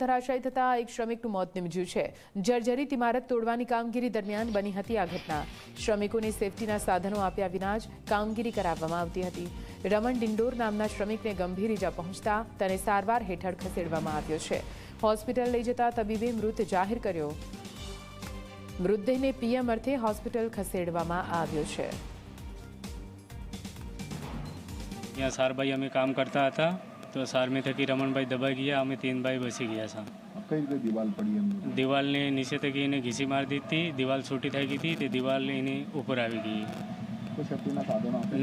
ધરાશાયી થતા એક શ્રમિકનું મોત નિપજ્યું છે. જર્જરિત ઇમારત તોડવાની કામગીરી દરમિયાન બની હતી આ ઘટના. શ્રમિકોને સેફટીના સાધનો આપ્યા વિના જ કામગીરી કરાવવામાં આવતી હતી. રમણ ડિંડોર નામના શ્રમિકને ગંભીર ઇજા પહોંચતા તેને સારવાર હેઠળ ખસેડવામાં આવ્યો છે. હોસ્પિટલ લઈ જતા તબીબે મૃત જાહેર કર્યો. મૃતદેહને પીએમ અર્થે હોસ્પિટલ ખસેડવામાં આવ્યો છે. અહીંયા સારભાઈ અમે કામ કરતા હતા. તો સારમી થકી રમણભાઈ દબાઈ ગયા અમે તીન ભાઈ બસી ગયા છે કઈ રીતે દિવાલ પડી એમ દિવાલની નીચે થકી એને ઘીસી મારી દીધી દિવાલ છૂટી થઈ ગઈ હતી તે દિવાલ એની ઉપર આવી ગઈ.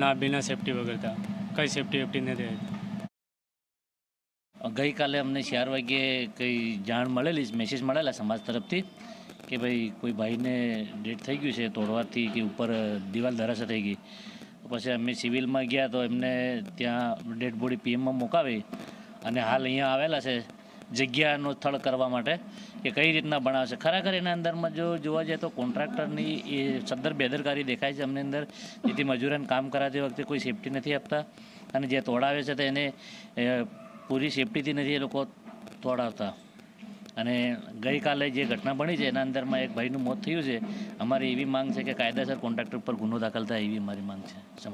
ના બિના સેફટી વગરતા કઈ સેફટી વેફટી નથી હતી ગઈકાલે અમને ચાર વાગ્યે કંઈ જાણ મળેલી મેસેજ મળેલા સમાજ તરફથી કે ભાઈ કોઈ ભાઈને ડેટ થઈ ગયું છે તોડવાથી કે ઉપર દિવાલ ધરાશા થઈ ગઈ. પછી અમે સિવિલમાં ગયા તો એમને ત્યાં ડેડ બોડી પીએમમાં મુકાવી અને હાલ અહીંયા આવેલા છે જગ્યાનું સ્થળ કરવા માટે કે કઈ રીતના બનાવશે ખરેખર એના અંદરમાં જો જોવા જઈએ તો કોન્ટ્રાક્ટરની એ સદ્દર બેદરકારી દેખાય છે અમને અંદર. જેથી મજૂરોને કામ કરાતી વખતે કોઈ સેફટી નથી આપતા. અને જે તોડાવે છે તો એને પૂરી સેફટીથી નથી એ લોકો તોડાવતા. અને ગઈકાલે જે ઘટના બની છે, એના અંદરમાં એક ભાઈનું મોત થયું છે. અમારી એવી માંગ છે કે કાયદેસર કોન્ટ્રાક્ટર પર ગુનો દાખલ થાય એવી અમારી માંગ છે.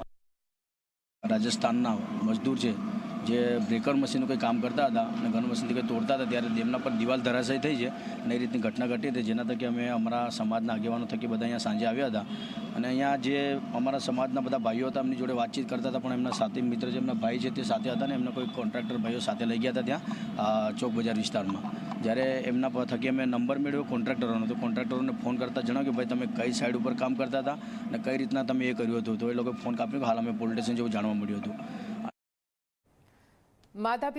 રાજસ્થાનના મજદૂર છે. જે બ્રેકર મશીનનું કંઈ કામ કરતા હતા અને ઘન મશીનથી કંઈ તોડતા હતા ત્યારે તેમના પર દિવાલ ધરાશય થઈ છે અને એ રીતની ઘટના ઘટી હતી જેના થકી અમે અમારા સમાજના આગેવાનો થકી બધા અહીંયા સાંજે આવ્યા હતા. અને અહીંયા જે અમારા સમાજના બધા ભાઈઓ હતા એમની જોડે વાતચીત કરતા હતા પણ એમના સાથી મિત્ર જે એમના ભાઈ છે તે સાથે હતા ને એમના કોઈ કોન્ટ્રાક્ટર ભાઈઓ સાથે લઈ ગયા હતા ત્યાં ચોક બજાર વિસ્તારમાં. જ્યારે એમના થકી અમે નંબર મેળવ્યો કોન્ટ્રાક્ટરોનો, તો કોન્ટ્રાક્ટરોને ફોન કરતા જણાવ્યું કે, ભાઈ, તમે કઈ સાઈડ ઉપર કામ કરતા હતા અને કઈ રીતના તમે એ કર્યું હતું? તો એ લોકો ફોન કાપ્યો કે, હાલ અમે પોલીસ સ્ટેશન જેવું જાણવા મળ્યું હતું. માતા